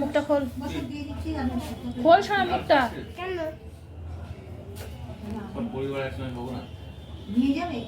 মুখটা খোল। খোল শোনা মুখটা। কেন? পরিবার একসঙ্গে না। নিয়ে যাবে?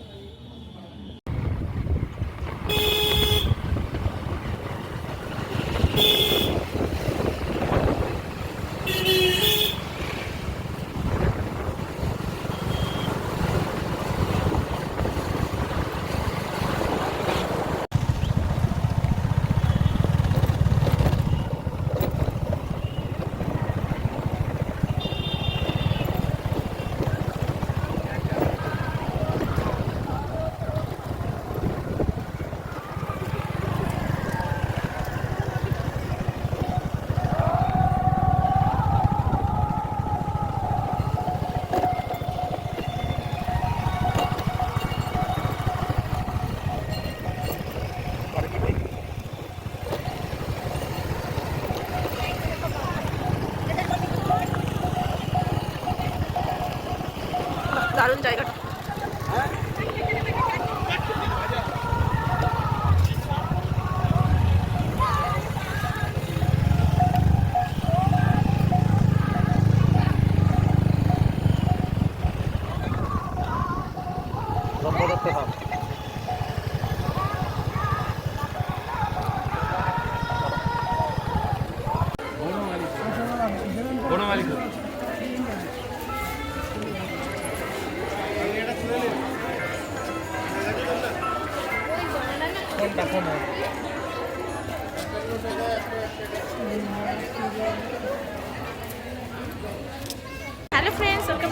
남자애가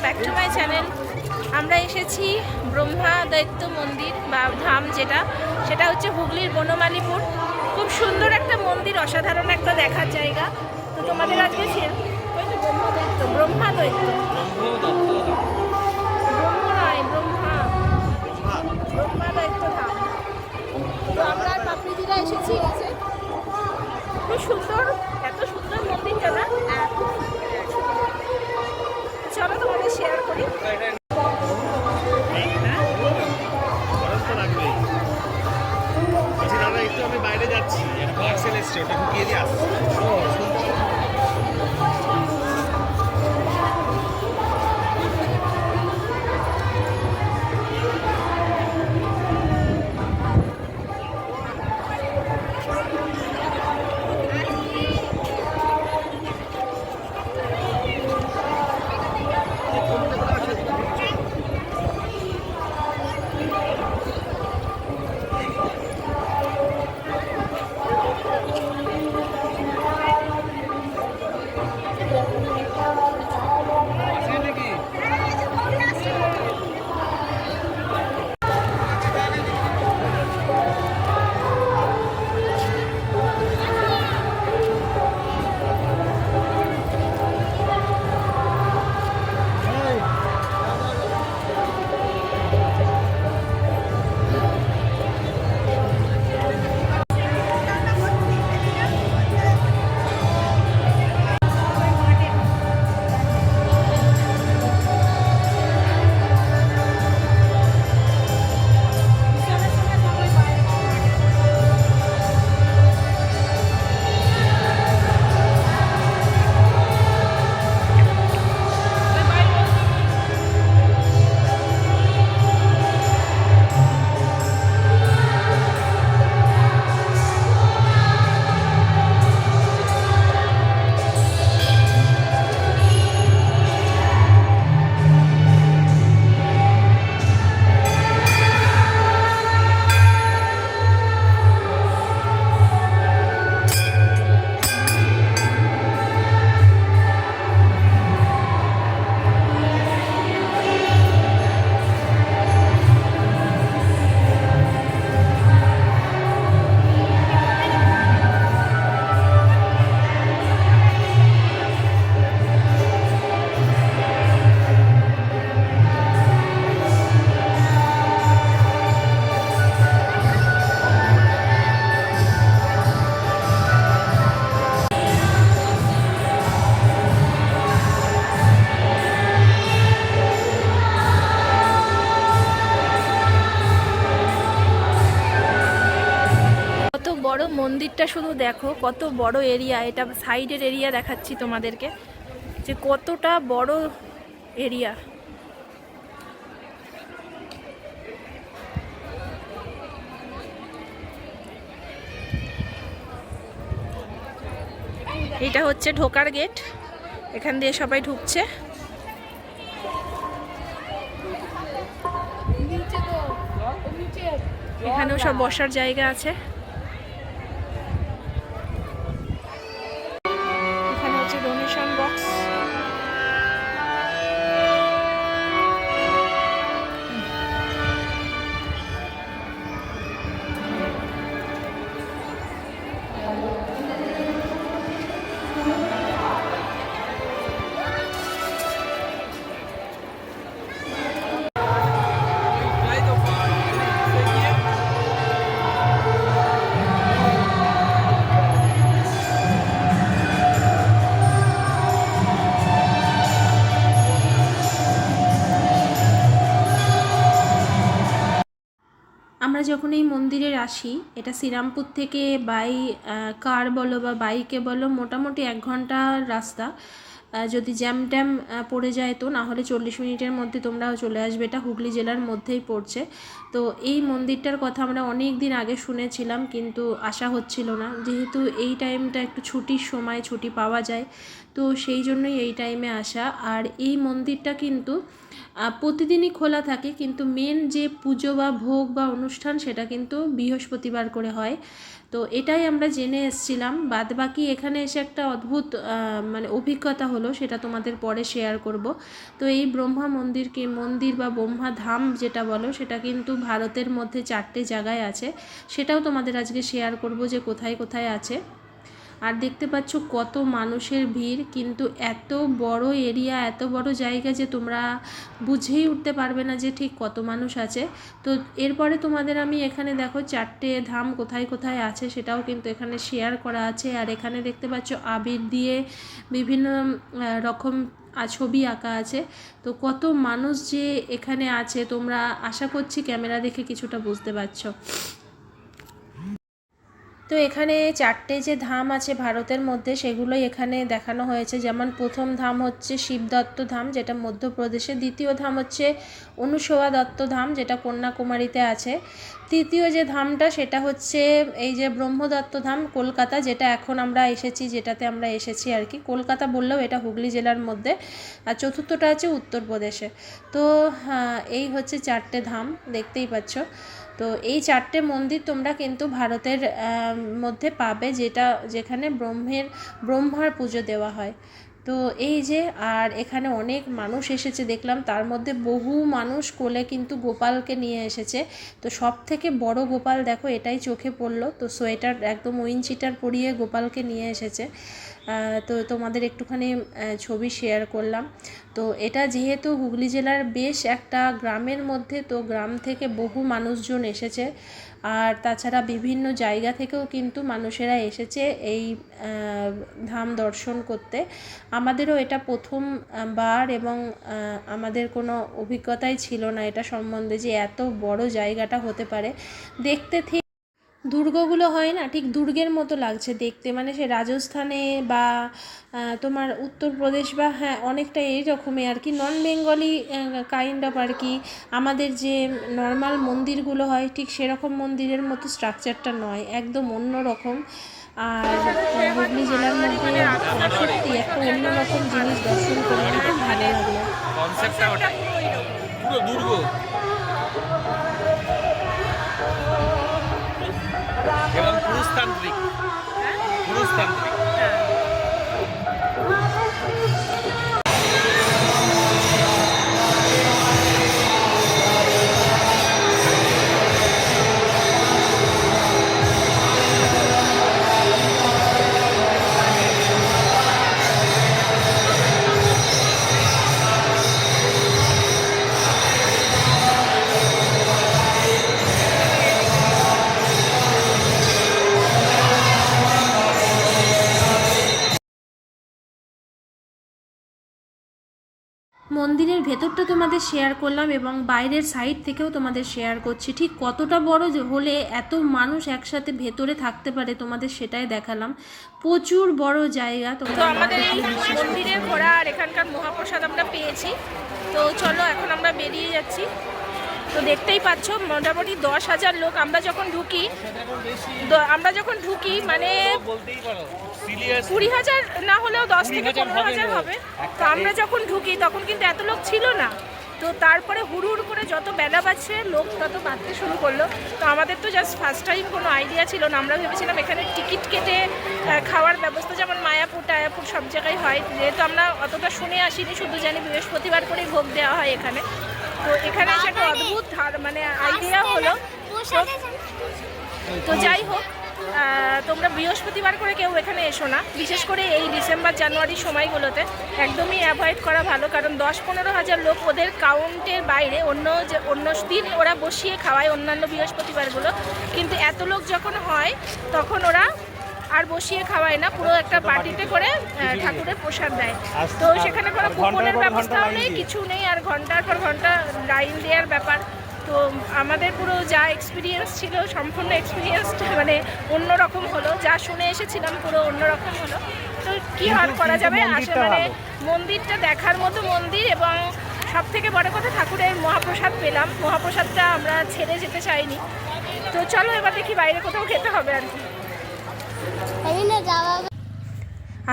ব্যাক টু মাই চ্যানেল আমরা এসেছি ব্রহ্মা দৈত্য মন্দির বা ধাম যেটা, সেটা হচ্ছে হুগলির বনমালীপুর। খুব সুন্দর একটা মন্দির, অসাধারণ একটা দেখার জায়গা। তো তোমাদের আজকে ব্রহ্মা দৈত্য। ধাম। তো আমরা এসেছি খুব সুন্দর মন্দিরটা শুধু দেখো, কত বড় এরিয়া এটা সাইডের এরিয়া দেখাচ্ছি তোমাদেরকে, যে কতটা বড় এরিয়া এটা হচ্ছে ঢোকার গেট এখান দিয়ে সবাই ঢুকছে। এখানেও সব বসার জায়গা আছে। এখানে হচ্ছে ডোনেশন আমরা যখন এই মন্দিরে আসি, এটা শ্রীরামপুর থেকে বাই কার বলো বা বাইকে বলো, মোটামুটি এক ঘণ্টার রাস্তা। যদি জ্যাম ট্যাম পড়ে যায় তো না হলে চল্লিশ মিনিটের মধ্যে তোমরা চলে আসবে। এটা হুগলি জেলার মধ্যেই পড়ছে। তো এই মন্দিরটার কথা আমরা অনেক দিন আগে শুনেছিলাম, কিন্তু আসা হচ্ছিল না। যেহেতু এই টাইমটা একটু ছুটির সময়, ছুটি পাওয়া যায়, তো সেই জন্যই এই টাইমে আসা। আর এই মন্দিরটা কিন্তু প্রতিদিনই খোলা থাকে, কিন্তু মেন যে পুজো বা ভোগ বা অনুষ্ঠান, সেটা কিন্তু বৃহস্পতিবার করে হয়। তো এটাই আমরা জেনে এসছিলাম। বাদ বাকি এখানে এসে একটা অদ্ভুত মানে অভিজ্ঞতা হলো, সেটা তোমাদের পরে শেয়ার করব। তো এই ব্রহ্মা মন্দিরকে, মন্দির বা ব্রহ্মা ধাম যেটা বলো, সেটা কিন্তু ভারতের মধ্যে চারটে জায়গায় আছে। সেটাও তোমাদের আজকে শেয়ার করব যে কোথায় কোথায় আছে। আর দেখতে পাচ্ছ কত মানুষের ভিড়, কিন্তু এত বড় এরিয়া এত বড় জায়গা যে তোমরা বুঝেই উঠতে পারবে না যে ঠিক কত মানুষ আছে। তো এরপরে তোমাদের আমি এখানে দেখো চারটে ধাম কোথায় কোথায় আছে সেটাও কিন্তু এখানে শেয়ার করা আছে। আর এখানে দেখতে পাচ্ছ আবির দিয়ে বিভিন্ন রকম ছবি আঁকা আছে। তো কত মানুষ যে এখানে আছে তোমরা আশা করছি ক্যামেরা দেখে কিছুটা বুঝতে পারছ। তো এখানে চারটে যে ধাম আছে ভারতের মধ্যে সেগুলোই এখানে দেখানো হয়েছে। যেমন প্রথম ধাম হচ্ছে শিবদত্ত ধাম যেটা মধ্যপ্রদেশে। দ্বিতীয় ধাম হচ্ছে অনুসোয়া দত্ত ধাম যেটা কন্যাকুমারীতে আছে। তৃতীয় যে ধামটা সেটা হচ্ছে এই যে ব্রহ্মদত্ত ধাম কলকাতা যেটা এখন আমরা এসেছি যেটাতে আমরা এসেছি আর কি। কলকাতা বললেও এটা হুগলি জেলার মধ্যে। আর চতুর্থটা আছে উত্তরপ্রদেশে। তো হ্যাঁ, এই হচ্ছে চারটে ধাম দেখতেই পাচ্ছ। তো এই চারটে মন্দির তোমরা কিন্তু ভারতের মধ্যে পাবে যেটা, যেখানে ব্রহ্মের, ব্রহ্মার পুজো দেওয়া হয়। তো এই যে, আর এখানে অনেক মানুষ এসেছে, দেখলাম তার মধ্যে বহু মানুষ কোলে কিন্তু গোপালকে নিয়ে এসেছে। তো সব থেকে বড় গোপাল দেখো, এটাই চোখে পড়ল। তো সোয়েটার, একদম উইনচিটার পরিয়ে গোপালকে নিয়ে এসেছে। তো তোমাদের একটুখানি ছবি শেয়ার করলাম। তো এটা যেহেতু হুগলি জেলার বেশ একটা গ্রামের মধ্যে, তো গ্রাম থেকে বহু মানুষজন এসেছে। আর তাছাড়া বিভিন্ন জায়গা থেকেও কিন্তু মানুষেরা এসেছে এই ধাম দর্শন করতে। আমাদেরও এটা প্রথম বার এবং আমাদের কোনো অভিজ্ঞতাই ছিল না এটা সম্বন্ধে যে এত বড় জায়গাটা হতে পারে। দেখতে ঠিক দুর্গগুলো হয় না? ঠিক দুর্গের মতো লাগছে দেখতে। মানে সে রাজস্থানে বা তোমার উত্তরপ্রদেশ বা হ্যাঁ অনেকটা এই রকমই আর কি। নন বেঙ্গলি কাইন্ড অফ আর কি। আমাদের যে নর্মাল মন্দিরগুলো হয় ঠিক সেরকম মন্দিরের মতো স্ট্রাকচারটা নয়। একদম অন্য রকম। আর হুগলি জেলার মধ্যে সত্যি একটা অন্যরকম জিনিস দর্শন করে খুব ভালো লাগল কনসেপ্টটা ওটা পুরো দুর্গ। পুরুষতান্ত্রিক। পুরুষতান্ত্রিক। মন্দিরের ভেতরটা তোমাদের শেয়ার করলাম এবং বাইরের সাইড থেকেও তোমাদের শেয়ার করছি। ঠিক কতটা বড় হলে এত মানুষ একসাথে ভেতরে থাকতে পারে তোমাদের সেটাই দেখালাম। প্রচুর বড় জায়গা তো আমাদের এই মন্দিরে ঘোরা আর এখানকার মহাপ্রসাদ আমরা পেয়েছি। তো চলো এখন আমরা বেরিয়ে যাচ্ছি। তো দেখতেই পাচ্ছ মোটামুটি দশ হাজার লোক আমরা যখন ঢুকি আমরা যখন ঢুকি মানে কুড়ি হাজার না হলেও দশ থেকে পনেরো হাজার হবে। তো আমরা যখন ঢুকি তখন কিন্তু এত লোক ছিল না। তো তারপরে হুড় হুড় করে যত বেলা বাজছে লোক তত বাড়তে শুরু করল। তো আমাদের তো জাস্ট ফার্স্ট টাইম কোনো আইডিয়া ছিল না। আমরা ভেবেছিলাম এখানে টিকিট কেটে খাওয়ার ব্যবস্থা যেমন মায়াপুর টায়াপুর সব জায়গায় হয়। যেহেতু আমরা অতটা শুনে আসিনি শুধু জানি বৃহস্পতিবার করেই ভোগ দেওয়া হয় এখানে। তো এখানে এসে একটা অদ্ভুত মানে আইডিয়া হলো। তো যাই হোক তোমরা বৃহস্পতিবার করে কেউ এখানে এসো না। বিশেষ করে এই ডিসেম্বর জানুয়ারির সময়গুলোতে একদমই অ্যাভয়েড করা ভালো কারণ দশ পনেরো হাজার লোক ওদের কাউন্টের বাইরে অন্য যে অন্য দিন ওরা বসিয়ে খাওয়ায় অন্যান্য বৃহস্পতিবারগুলো। কিন্তু এত লোক যখন হয় তখন ওরা আর বসিয়ে খাওয়ায় না পুরো একটা পার্টিতে করে ঠাকুরের প্রসাদ দেয়। তো সেখানে কোনো কুপনের ব্যবস্থাও নেই কিছু নেই আর ঘণ্টার পর ঘণ্টা লাইন দেওয়ার ব্যাপার। তো আমাদের পুরো যা এক্সপিরিয়েন্স ছিল সম্পূর্ণ এক্সপিরিয়েন্স মানে অন্যরকম হলো। যা শুনে এসেছিলাম পুরো অন্যরকম হলো। তো কী আর করা যাবে? আসলে মন্দিরটা মানে মন্দিরটা দেখার মতো মন্দির এবং সব থেকে বড় কথা ঠাকুরের মহাপ্রসাদ পেলাম। মহাপ্রসাদটা আমরা ছেড়ে যেতে চাইনি। তো চলো এবার দেখি বাইরে কোথাও খেতে হবে আর কি।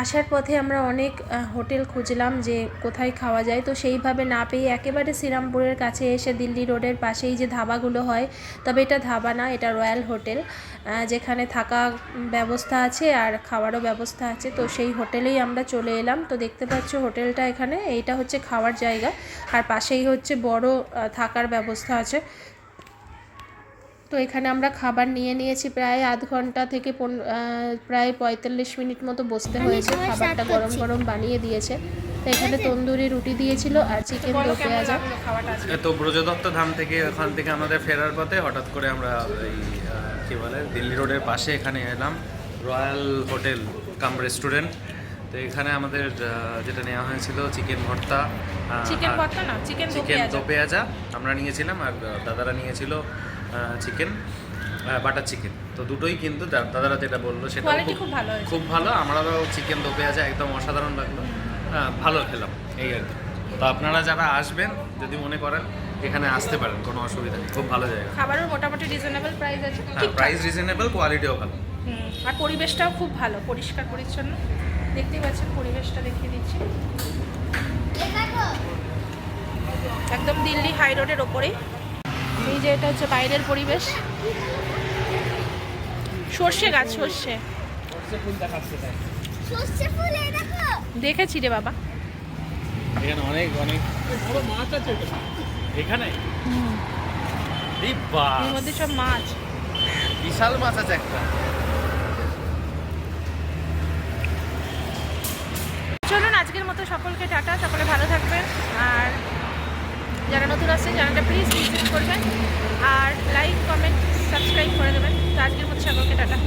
আসার পথে আমরা অনেক হোটেল খুঁজলাম যে কোথায় খাওয়া যায়। তো সেইভাবে না পেয়ে একেবারে শ্রীরামপুরের কাছে এসে দিল্লি রোডের পাশেই যে ধাবাগুলো হয়, তবে এটা ধাবা না, এটা রয়্যাল হোটেল যেখানে থাকা ব্যবস্থা আছে আর খাওয়ারও ব্যবস্থা আছে। তো সেই হোটেলেই আমরা চলে এলাম। তো দেখতে পাচ্ছ হোটেলটা এখানে, এইটা হচ্ছে খাওয়ার জায়গা। আর পাশেই হচ্ছে বড় থাকার ব্যবস্থা আছে। তো এখানে আমরা খাবার নিয়ে নিয়েছি প্রায় আধ ঘণ্টা থেকে প্রায় পঁয়তাল্লিশ মিনিট মতো বসতে হয়েছে। খাবারটা গরম গরম বানিয়ে দিয়েছে। তো এখানে তন্দুরি রুটি দিয়েছিল আর চিকেন দো পেঁয়াজা তো ব্রজদত্ত ধাম থেকে ওখান থেকে আমাদের ফেরার পথে হঠাৎ করে আমরা এই কি বলে দিল্লি রোডের পাশে এখানে এলাম। Royal hotel cum restaurant. তো এখানে আমাদের যেটা নেওয়া হয়েছিল চিকেন ভর্তা চিকেন ভর্তা না চিকেন চিকেন দো পেঁয়াজা আমরা নিয়েছিলাম আর দাদারা নিয়েছিল। চিকেন বাটার চিকেন তো দুটোই কিন্তু দাদারা যেটা বলল সেটা খুব ভালো খুব ভালো। আমরাও চিকেন দো পেঁয়াজা একদম অসাধারণ লাগল। ভালো খেলাম এই আর কি। তো আপনারা যারা আসবেন যদি মনে করেন এখানে আসতে পারেন কোনো অসুবিধা নেই খুব ভালো জায়গা। খাবারের মোটামুটি রিজনেবল প্রাইস আছে। হ্যাঁ প্রাইস রিজনেবল কোয়ালিটিও ভালো। আর পরিবেশটাও খুব ভালো পরিষ্কার পরিচ্ছন্ন। দেখতেই পাচ্ছেন পরিবেশটা দেখিয়ে দিচ্ছি। একদম দিল্লি হাই রোডের ওপরেই। এই যে এটা হচ্ছে বাইরের পরিবেশ। সর্ষে গাছ সর্ষে। দেখেছি রে বাবা। এখানে অনেক অনেক বড় মাছ আছে এখানে। এই বাস, এর মধ্যে সব মাছ। বিশাল মাছ আছে একটা। চলুন আজকের মতো সকলকে টাটা। সকলে ভালো থাকবেন। আর যারা নতুন আসছেন, চ্যানেলটা প্লিজ ভিজিট করবেন আর লাইক কমেন্ট সাবস্ক্রাইব করে দেবেন। তো আজকের মতো সকলকে টাটা।